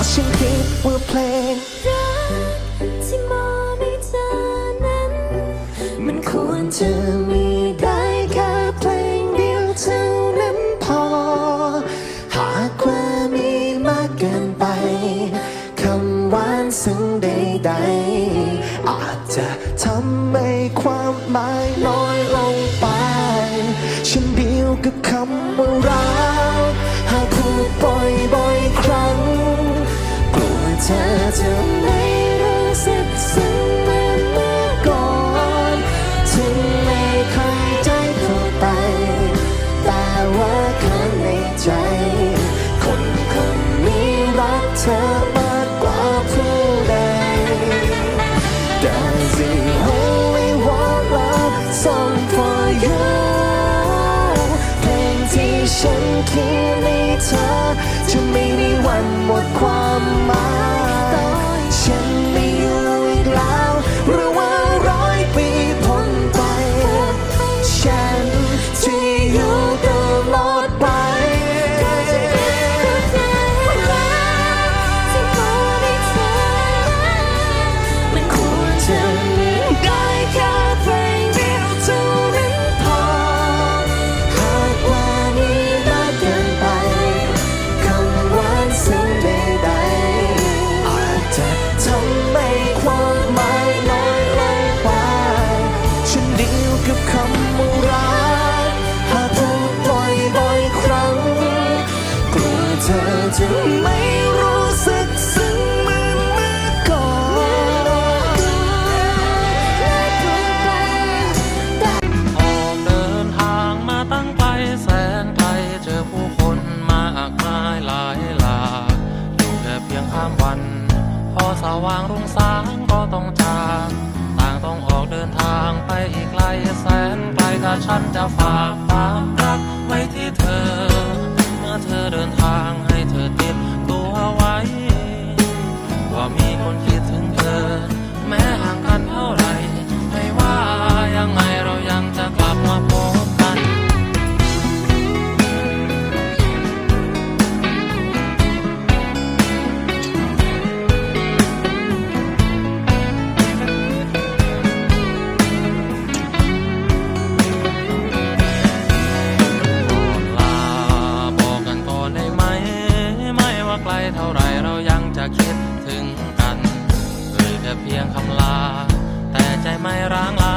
ะฉันคิดว่าเพลงรักที่มอบให้เธอนั้น มันควรจะมีได้แค่เพลงเดียวเท่านั้นพอ หากว่ามีมากเกินไปคำหวานซึ้งใดๆอาจจะทำให้ความหมายน้อย จะไม่รู้สึกซึ้งเหมือนเมื่อก่อนถึงไม่เคยใจเข้าไป แต่ว่าข้างในใจ คนคนนี้รักเธอมากกว่าผู้ใด Does he only want love song for you เพลงที่ฉันเขียนให้เธอจะไม่มีวันหมดความ อจะไม่รู้สึกซึ้งเหมือนเมื่อก่อนออกเดินทางมาตั้งไกลแสนไกลเจอผู้คนมากมายหลายหลากอยู่แค่เพียงข้ามวัน พอสว่างรุ่งสางก็ต้องจากต่างต้องออกเดินทางไปอีกไกลแสนไกลถ้าฉันจะฝา กลับมาพบกัน ลาบอกกันก่อนได้ไหม ไม่ว่าไกลเท่าไรเรายังจะคิดถึงกันเอ่ยแค่เพียงคำลา แต่ใจไม่ร้างลา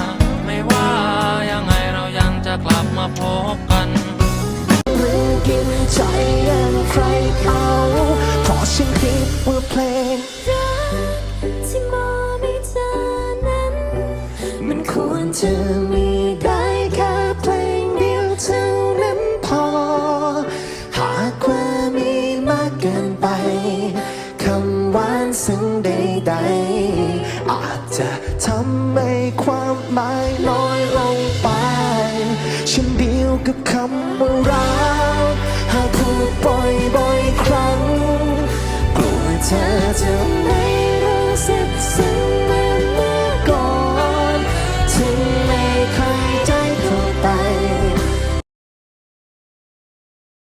มาพบกันหรือกินใจอย่างใครเขาเพราะฉันคิดว่าเพลงรักที่มอบให้เธอนั้น มันควรจะมีได้แค่เพลงเดียวเท่านั้นพอ หากว่ามีมากเกินไปคำหวานซึ้งใดๆอาจจะทำให้ความหมายน้อยลงไป กับคำว่ารัก